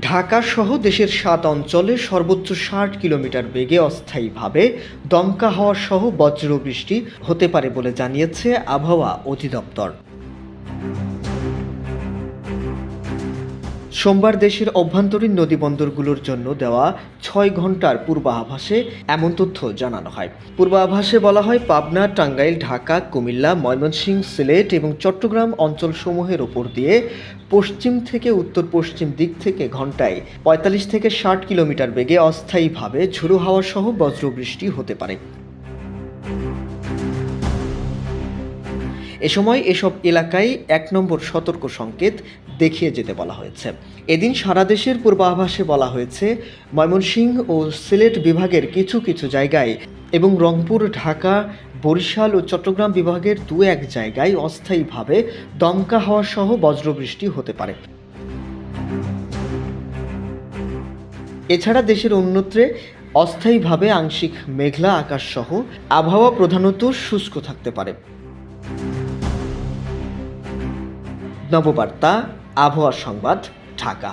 ঢাকা সহ দেশের সাত অঞ্চলে সর্বোচ্চ ষাট কিলোমিটার বেগে অস্থায়ীভাবে দমকা হওয়া সহ বজ্রবৃষ্টি হতে পারে বলে জানিয়েছে আবহাওয়া অধিদপ্তর। সোমবার দেশের অভ্যন্তরীণ নদীবন্দরগুলোর জন্য দেওয়া ছয় ঘণ্টার পূর্বাভাসে এমন তথ্য জানানো হয়। পূর্বাভাসে বলা হয়, পাবনা, টাঙ্গাইল, ঢাকা, কুমিল্লা, ময়মনসিংহ, সিলেট এবং চট্টগ্রাম অঞ্চলসমূহের ওপর দিয়ে পশ্চিম থেকে উত্তর পশ্চিম দিক থেকে ঘন্টায় পঁয়তাল্লিশ থেকে ষাট কিলোমিটার বেগে অস্থায়ীভাবে ঝুড়ো হাওয়া সহ বজ্রবৃষ্টি হতে পারে। এ সময় এসব এলাকায় এক নম্বর সতর্ক সংকেত দেখিয়ে যেতে বলা হয়েছে। এদিন সারা দেশের পূর্বাভাসে বলা হয়েছে, ময়মনসিংহ ও সিলেট বিভাগের কিছু কিছু জায়গায় এবং রংপুর, ঢাকা, বরিশাল ও চট্টগ্রাম বিভাগের দু এক জায়গায় অস্থায়ীভাবে দমকা হওয়া সহ বজ্রবৃষ্টি হতে পারে। এছাড়া দেশের অন্যত্রে অস্থায়ীভাবে আংশিক মেঘলা আকাশ সহ আবহাওয়া প্রধানত শুষ্ক থাকতে পারে। নববার্তা আবহাওয়া সংবাদ ঢাকা।